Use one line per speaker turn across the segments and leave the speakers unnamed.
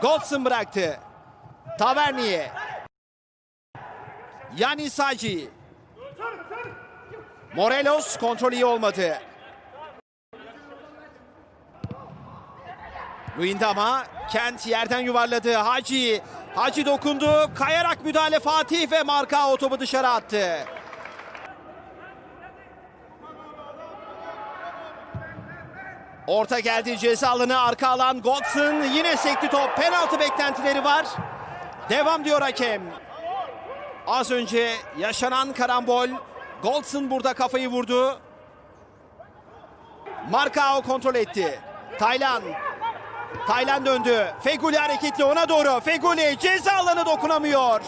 Goldson bıraktı. Tavernier. Yanis Hacı. Morelos kontrol iyi olmadı. Luindama Kent yerden yuvarladı. Hacı. Hacı dokundu. Kayarak müdahale Fatih ve marka topu dışarı attı. Orta geldi ceza alanı arka alan Godson yine sekti top. Penaltı beklentileri var. Devam diyor hakem. Az önce yaşanan karambol. Goldson burada kafayı vurdu. Markao kontrol etti. Taylan. Taylan döndü. Feguli hareketli ona doğru. Feguli ceza alanı dokunamıyor.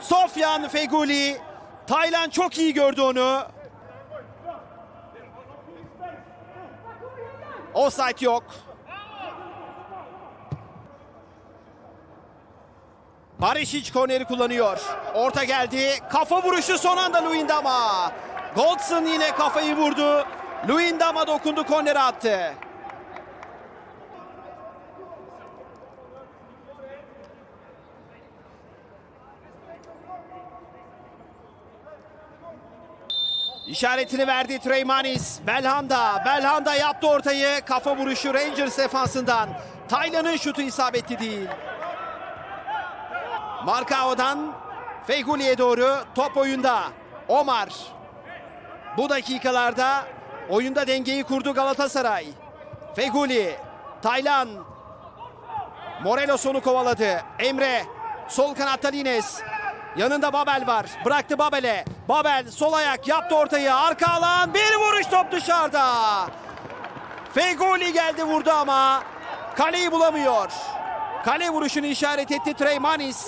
Sofyan Feguli. Taylan çok iyi gördü onu. Offside yok. Barisic korneri kullanıyor. Orta geldi. Kafa vuruşu son anda Luindama. Goldson yine kafayı vurdu. Luindama dokundu korneri attı. İşaretini verdi Treymanis. Belhanda. Belhanda yaptı ortayı. Kafa vuruşu Rangers defansından. Taylan'ın şutu isabetli değil. Markao'dan Feyguli'ye doğru top oyunda. Omar. Bu dakikalarda oyunda dengeyi kurdu Galatasaray. Feguli. Taylan. Morelos onu kovaladı. Emre. Sol kanatta Lines. Yanında Babel var. Bıraktı Babel'e. Babel sol ayak yaptı ortayı. Arka alan bir vuruş top dışarıda. Fegoli geldi vurdu ama kaleyi bulamıyor. Kale vuruşunu işaret etti Treymanis.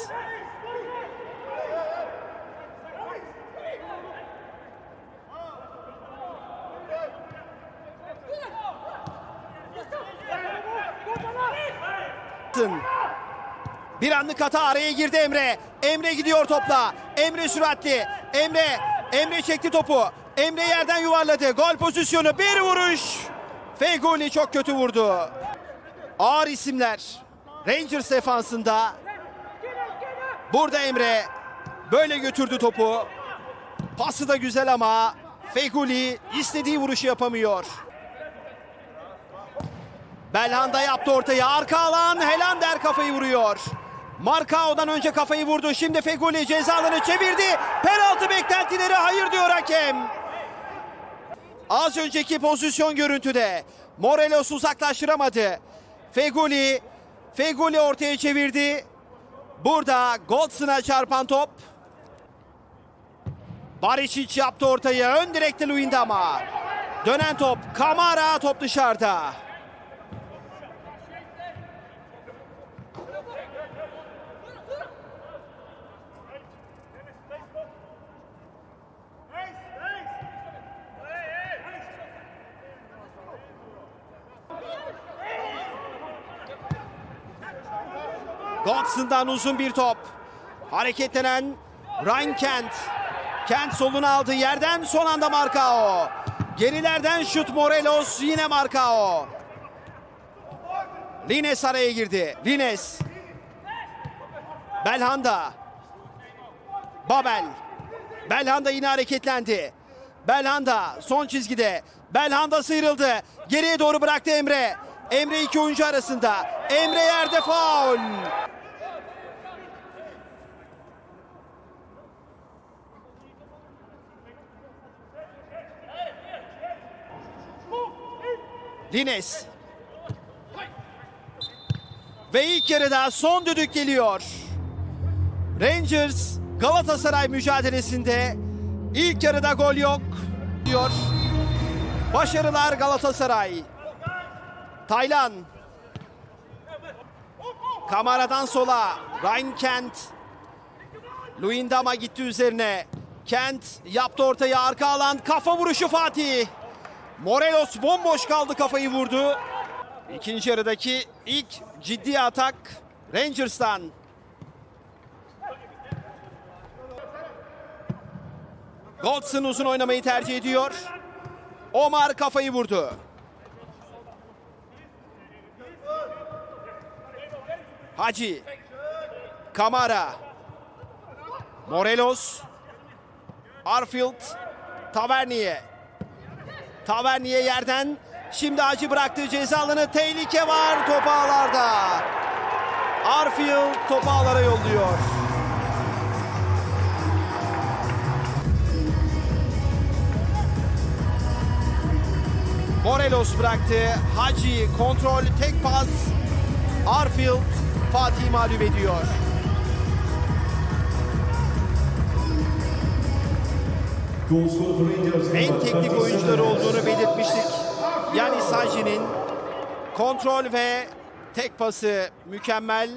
Bir anlık hata araya girdi Emre. Emre gidiyor topla. Emre süratli. Emre. Emre çekti topu. Emre yerden yuvarladı. Gol pozisyonu. Bir vuruş. Fegoli çok kötü vurdu. Ağır isimler. Rangers defansında. Burada Emre böyle götürdü topu. Pası da güzel ama Feguli istediği vuruşu yapamıyor. Belhanda yaptı ortaya. Arka alan Helander kafayı vuruyor. Markao'dan önce kafayı vurdu. Şimdi Feguli cezalarını çevirdi. Penaltı beklentileri hayır diyor hakem. Az önceki pozisyon görüntüde Morelos uzaklaştıramadı. Feguli Feguli ortaya çevirdi. Burada Goldson'a çarpan top. Barisic yaptı ortayı. Ön direkte Luindama. Dönen top. Kamara top dışarıda. Godson'dan uzun bir top. Hareketlenen Ryan Kent. Kent soluna aldı. Yerden son anda Markao. Gerilerden şut Morelos. Yine Markao. Lines araya girdi. Lines. Belhanda. Babel. Belhanda yine hareketlendi. Belhanda son çizgide. Belhanda sıyrıldı. Geriye doğru bıraktı Emre. Emre iki oyuncu arasında. Emre yerde faul. Lines. Ve ilk yarıda son düdük geliyor. Rangers Galatasaray mücadelesinde ilk yarıda gol yok diyor. Başarılar Galatasaray. Taylan. Kamaradan sola. Ryan Kent. Luindama gitti üzerine. Kent yaptı ortaya arka alan. Kafa vuruşu Fatih. Morelos bomboş kaldı kafayı vurdu. İkinci yarıdaki ilk ciddi atak Rangers'tan. Goldson uzun oynamayı tercih ediyor. Omar kafayı vurdu. Hacı. Kamara. Morelos. Arfield. Taverniye. Taverniye yerden. Şimdi Hacı bıraktığı ceza alanı. Tehlike var top ağlarda. Arfield topu ağlara yolluyor. Morelos bıraktı. Hacı kontrol tek pas. Arfield Fatih mağlup ediyor. En teknik oyuncuları olduğunu belirtmiştik. Yani Saji'nin kontrol ve tek pası mükemmel.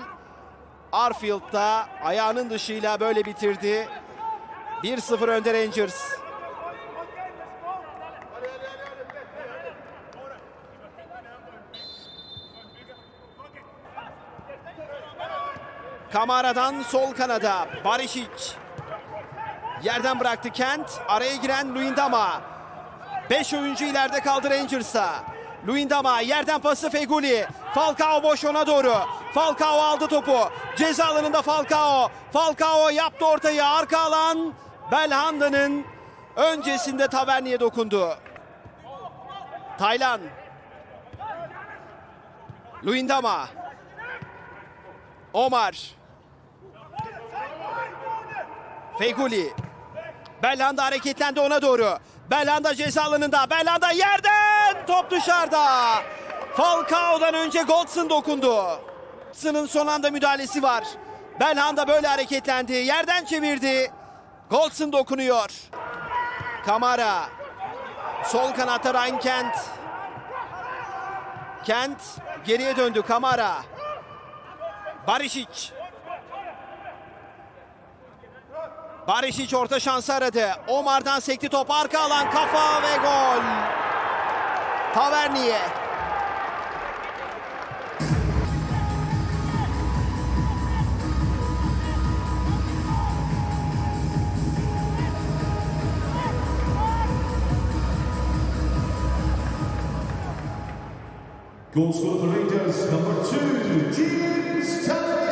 Arfield'da ayağının dışıyla böyle bitirdi. 1-0 önde Rangers. Kamara'dan sol kanada Barisic. Yerden bıraktı Kent. Araya giren Luyendama. 5 oyuncu ileride kaldı Rangers'a. Luyendama yerden pası Feguli. Falcao boş ona doğru. Falcao aldı topu. Ceza alanında Falcao. Falcao yaptı ortayı. Arka alan Belhanda'nın öncesinde Taverni'ye dokundu. Taylan. Luyendama. Omar. Feguli. Belhanda hareketlendi ona doğru. Belhanda ceza alanında. Belhanda yerden. Top dışarıda. Falcao'dan önce Goldson dokundu. Goldson'ın son anda müdahalesi var. Belhanda böyle hareketlendi. Yerden çevirdi. Goldson dokunuyor. Kamara. Sol kanatta Ryan Kent. Kent geriye döndü. Kamara. Barisic. Barisic orta şansı aradı. Omar'dan sekti top arka alan kafa ve gol. Taverniye.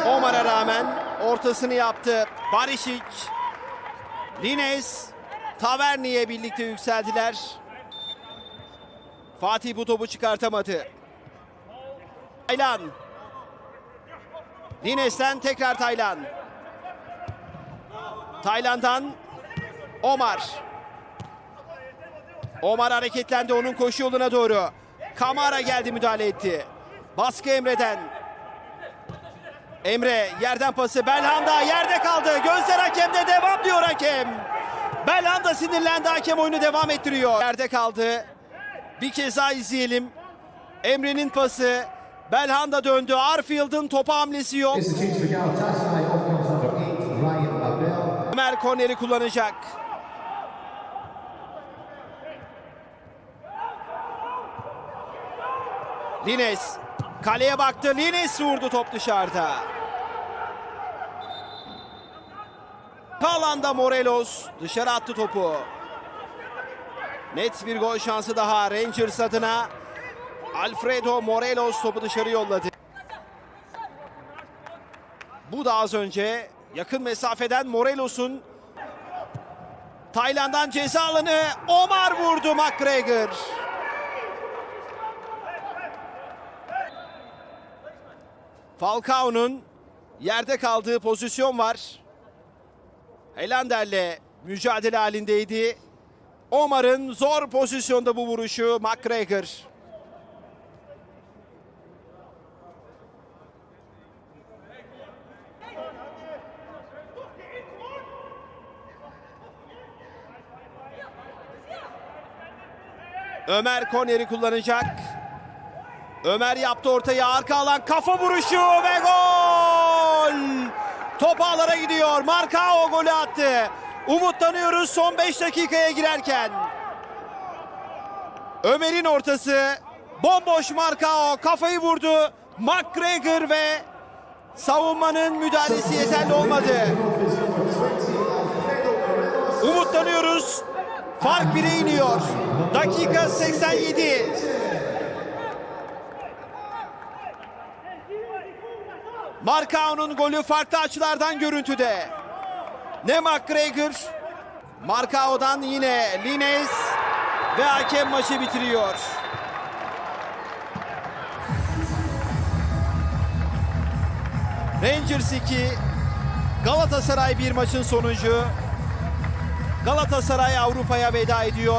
Omar'a rağmen ortasını yaptı. Barisic. Lines. Taverniye birlikte yükseldiler. Fatih bu topu çıkartamadı. Taylan. Lines'ten tekrar Taylan. Taylan'dan Omar. Omar hareketlendi onun koşu yoluna doğru. Kamara geldi müdahale etti. Baskı Emre'den. Emre yerden pası Belhanda yerde kaldı. Gözler hakemde devam diyor hakem. Belhanda sinirlendi hakem oyunu devam ettiriyor. Yerde kaldı. Bir kez daha izleyelim. Emre'nin pası. Belhanda döndü. Arfield'ın topa hamlesi yok. Ömer korneri kullanacak. Lines kaleye baktı. Lines vurdu top dışarıda. Alanda Morelos dışarı attı topu. Net bir gol şansı daha Rangers adına. Alfredo Morelos topu dışarı yolladı. Bu da az önce yakın mesafeden Morelos'un Tayland'dan ceza alanı Omar vurdu McGregor. Falcao'nun yerde kaldığı pozisyon var. Helander'le mücadele halindeydi. Omar'ın zor pozisyonda bu vuruşu McGregor. Ömer korneri kullanacak. Ömer yaptı ortaya arka alan kafa vuruşu ve gol! Top ağlara gidiyor. Markao golü attı. Umutlanıyoruz son 5 dakikaya girerken. Ömer'in ortası bomboş Markao kafayı vurdu. McGregor ve savunmanın müdahalesi yeterli olmadı. Umutlanıyoruz. Fark 1'e iniyor. Dakika 87. Markao'nun golü farklı açılardan görüntüde. Ne McGregor. Markao'dan yine Lines ve hakem maçı bitiriyor. Rangers 2, Galatasaray bir maçın sonucu. Galatasaray Avrupa'ya veda ediyor.